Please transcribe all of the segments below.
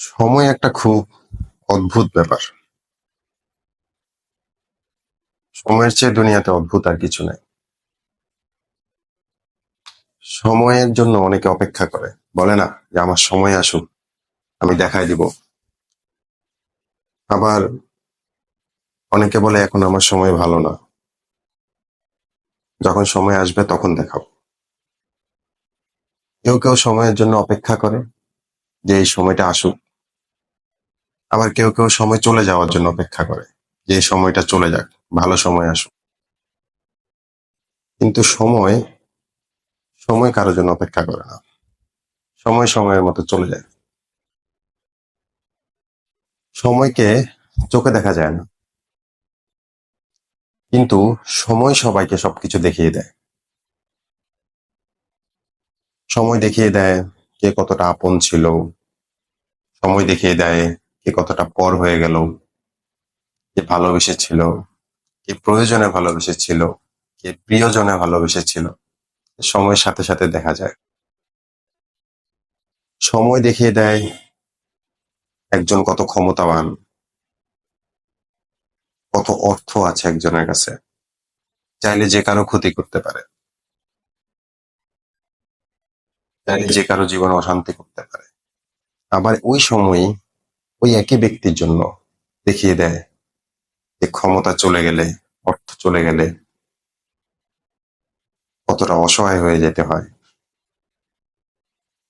সময় একটা খুব অদ্ভুত ব্যাপার। সময়ের চেয়ে দুনিয়াতে অদ্ভুত আর কিছু নাই। সময়ের জন্য অনেকে অপেক্ষা করে। বলে না যে, আমার সময় আসুক, আমি দেখাই দিব। আবার অনেকে বলে, এখন আমার সময় ভালো না। যখন সময় আসবে, তখন দেখাবো। কেউ কেউ সময়ের জন্য অপেক্ষা করে যে, এই সময়টা আসুক। আবার কেউ কেউ সময় চলে যাওয়ার জন্য অপেক্ষা করে যে সময়টা চলে যাক, ভালো সময় আসুক। কিন্তু সময় সময় কারোর জন্য অপেক্ষা করে না। সময় সময়ের মতো চলে যায়। সময়কে চোখে দেখা যায় না। কিন্তু সময় সবাইকে সবকিছু দেখিয়ে দেয়। সময় দেখিয়ে দেয় কে কতটা আপন ছিল। সময় দেখিয়ে দেয় কে কতটা পর হয়ে গেল, কে ভালোবেসেছিল কে প্রয়োজনে ভালোবেসেছিল কে প্রিয়জনে ভালোবেসেছিল সময়ের সাথে সাথে দেখা যায়। সময় দেখিয়ে দেয় একজন কত ক্ষমতাবান, কত অর্থ আছে একজনের কাছে, চাইলে যে কারও ক্ষতি করতে পারে, চাইলে যে কারও জীবনে অশান্তি করতে পারে। আবার ওই সময়ই ওই একই ব্যক্তির জন্য দেখিয়ে দেয় যে ক্ষমতা চলে গেলে, অর্থ চলে গেলে কতটা অসহায় হয়ে যেতে হয়।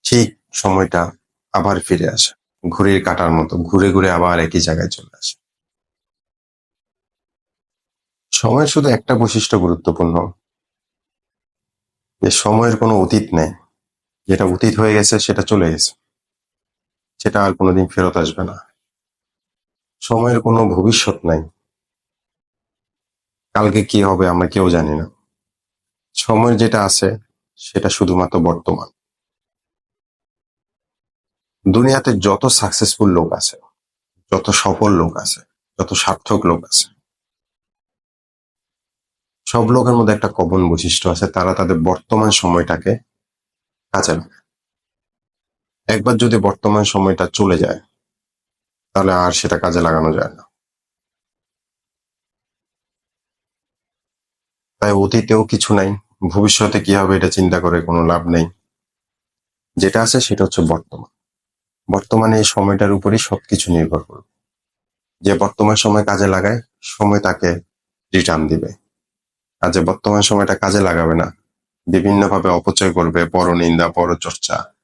ঠিক সময়টা আবার ফিরে আসে। ঘুড়ির কাটার মতো ঘুরে ঘুরে আবার একই জায়গায় চলে আসে। সময়ের শুধু একটা বৈশিষ্ট্য গুরুত্বপূর্ণ। যে সময়ের কোনো অতীত নেই। যেটা অতীত হয়ে গেছে, সেটা চলে গেছে। সেটা আর কোনোদিন ফেরত আসবে না। সময়ের কোনো ভবিষ্যৎ নাই। কালকে কি হবে আমরা কেউ জানি না। সময় যেটা আছে, সেটা শুধুমাত্র বর্তমান। দুনিয়াতে যত সাকসেসফুল লোক আছে, যত সফল লোক আছে, যত সার্থক লোক আছে, সব লোকের মধ্যে একটা কমন বৈশিষ্ট্য আছে, তারা তাদের বর্তমান সময়টাকে কাজে লাগায়। একবার যদি বর্তমান সময়টা চলে যায়, তাহলে আর সেটা কাজে লাগানো যায় না। তাই অতীতেও কিছু নাই, ভবিষ্যতে কি হবে এটা চিন্তা করে কোনো লাভ নেই। যেটা আছে সেটা হচ্ছে বর্তমান। বর্তমানে এই সময়টার উপরই সবকিছু নির্ভর করবে। যে বর্তমান সময় কাজে লাগায়, সময় তাকে রিটার্ন দিবে। আর যে বর্তমান সময়টা কাজে লাগাবে না, বিভিন্নভাবে অপচয় করবে, পরনিন্দা, পরচর্চা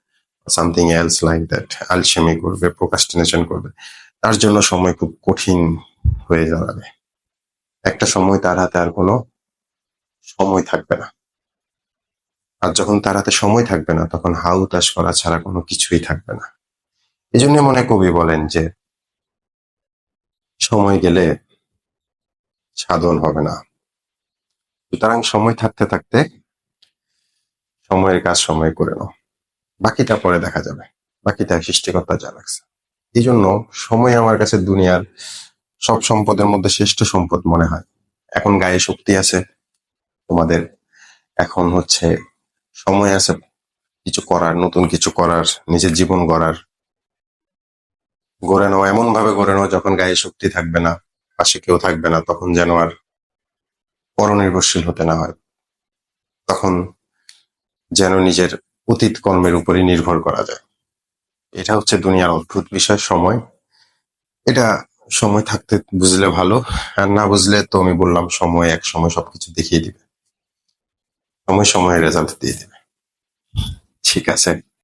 সামথিং এলস লাইক দ্যাট আলসেমি করবে প্রোকাস্টিনেশন করবে, তার জন্য সময় খুব কঠিন হয়ে দাঁড়াবে। একটা সময় তার হাতে আর কোনো সময় থাকবে না। আর যখন তার হাতে সময় থাকবে না, তখন হাউ তাস করা ছাড়া কোনো কিছুই থাকবে না। এই জন্য মনে কবি বলেন যে, সময় গেলে সাধন হবে না। সুতরাং সময় থাকতে থাকতে সময়ের কাজ সময় করে নাও। বাকিটা পরে দেখা যাবে। বাকিটা সৃষ্টিকর্তা যা লাগছে। এই জন্য সময় আমার কাছে দুনিয়ার সব সম্পদের মধ্যে শ্রেষ্ঠ সম্পদ মনে হয়। এখন গায়ে শক্তি আছে। তোমাদের এখন হচ্ছে সময় আছে কিছু করার, নতুন কিছু করার, নিজের জীবন গড়ার। গড়ে নেওয়া এমন ভাবে গড়ে নাও যখন গায়ে শক্তি থাকবে না, পাশে কেউ থাকবে না, তখন যেন আর পরনির্ভরশীল হতে না হয়। তখন যেন নিজের অতীত কর্মের উপরে নির্ভর করা যায়। এটা হচ্ছে দুনিয়ার অদ্ভুত বিষয়, সময়। এটা সময় থাকতে বুঝলে ভালো, আর না বুঝলে তো আমি বললাম সময়, এক সময় সবকিছু দেখিয়ে দিবে। সময় সময় রেজাল্ট দিয়ে দিবে। ঠিক আছে?